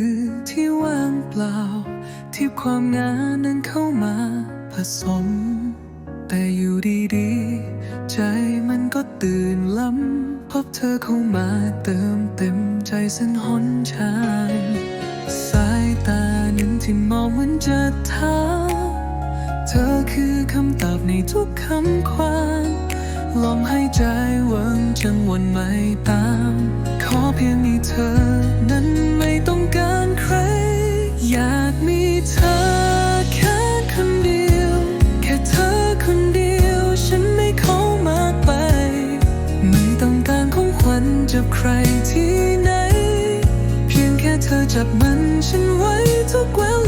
ือที่ว่างเปล่า ที่ความงานนั้นเข้ามาผสม แต่อยู่ดีๆ ใจมันก็ตื่นล้ำพบเธอเข้ามาเติมเต็มใจเส้นหนชายสายตานั้นที่มองเหมือนจะถามเธอคือคำตอบในทุกคำความลองให้ใจวังจังวนไม่ตาม ขอเพียงอีเธอ นั้นไม่ต้องการใคร อยากมีเธอแค่คนเดียว แค่เธอคนเดียว ฉันไม่ขอมากไป ไม่ต้องการของขวัญจากใครที่ไหน เพียงแค่เธอจับมันฉันไว้ทุกเวลา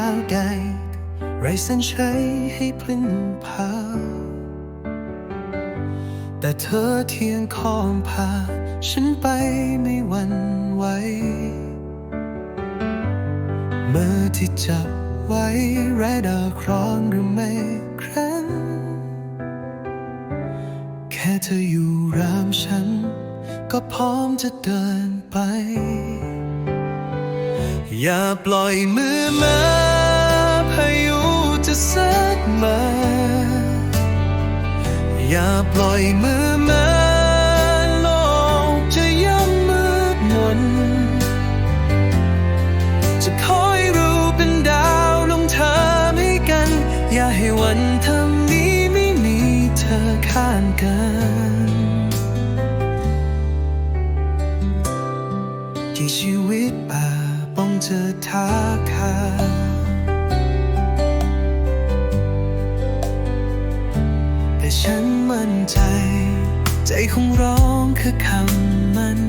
าวใหญ่ไรส้นชัยให้พลิ้นพา แต่เธอเทียงคองพา ฉันไปไม่หวันไหวมือที่จับไว้แรดาร์ครองหรือไม่ครั้นแค่เธออยู่รามฉัน ก็พร้อมจะเดินไป อย่าปล่อยมือมาพายุจะซัดมา อย่าปล่อยมือมาโลกจะย่ำมืดมน จะคอยรู้เป็นดาวลงทางให้กัน อย่าให้วันทำนี้ไม่มีเธอข้างกัน แต่ฉันมั่นใจ ใจคงร้องคือคำมัน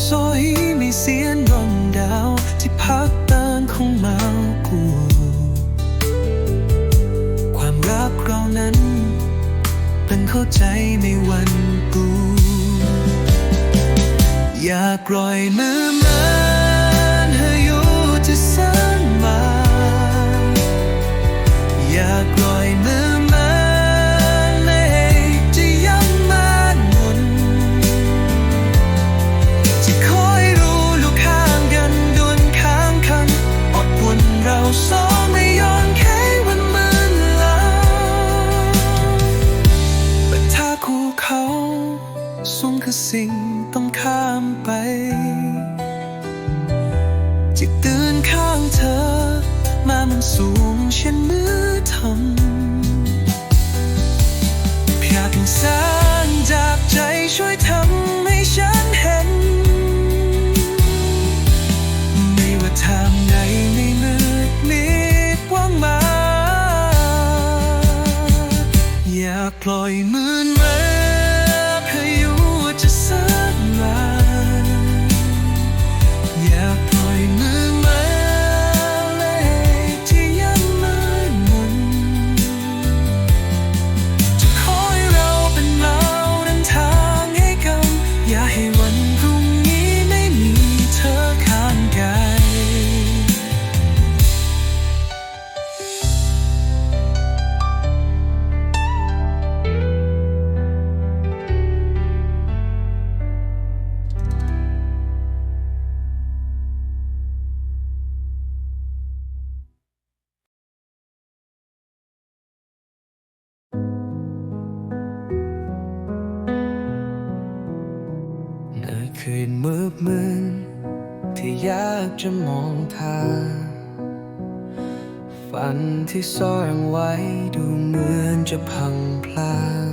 โซฮีมีเสียงดวงดาวที่พักเตือนคงเมากู ความรักเรานั้นเป็นเข้าใจในวัน อยากปล่อยมือมัน ปล่อยมือ ฝันที่ซ่อนไว้ดูเหมือนจะพังพลาง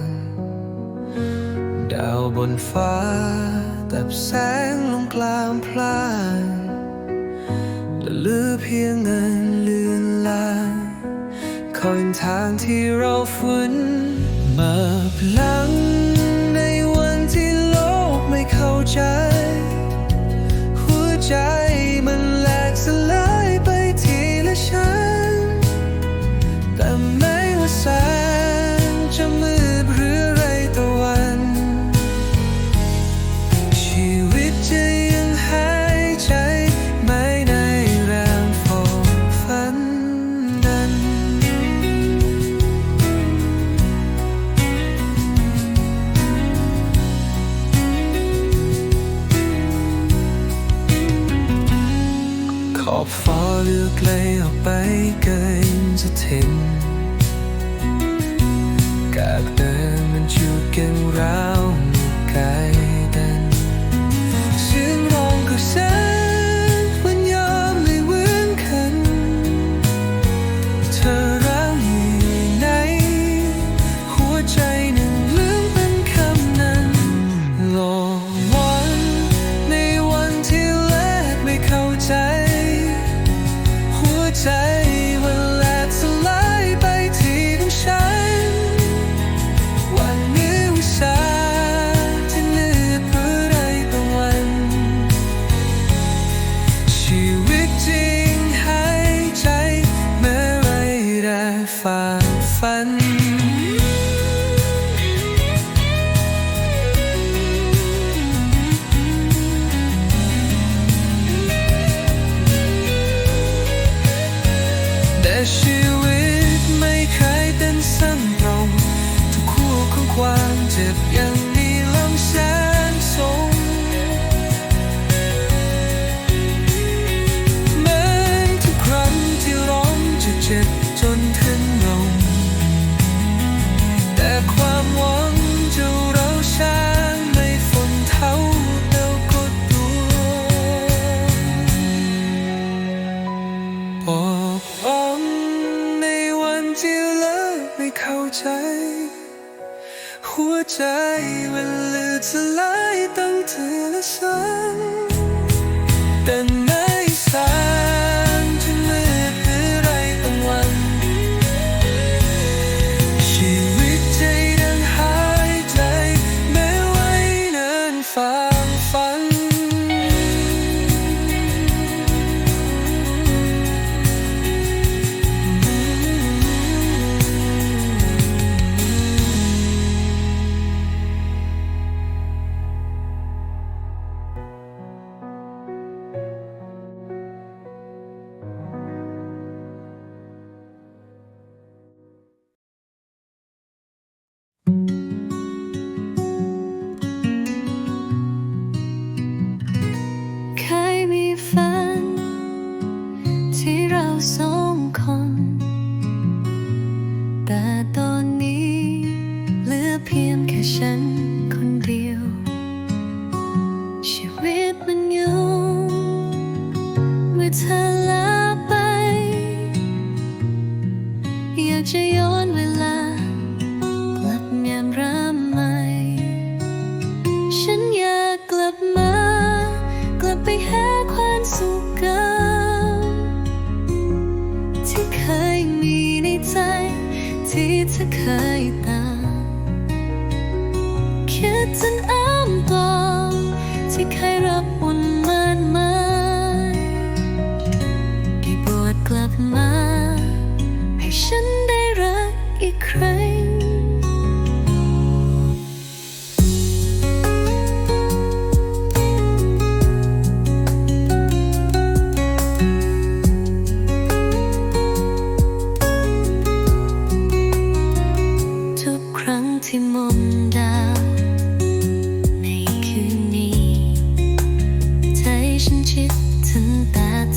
ดาวบนฟ้าตับแสงลงกลางพลางและลือเพียงเงินลืนลางคอยทางที่เราฟื้นมาพลังในวันที่โลกไม่เข้าใจ หัวใจ ไกลออกไป if you หัวใจมันลือจะไหลตั้งเธอและฉัน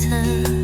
winter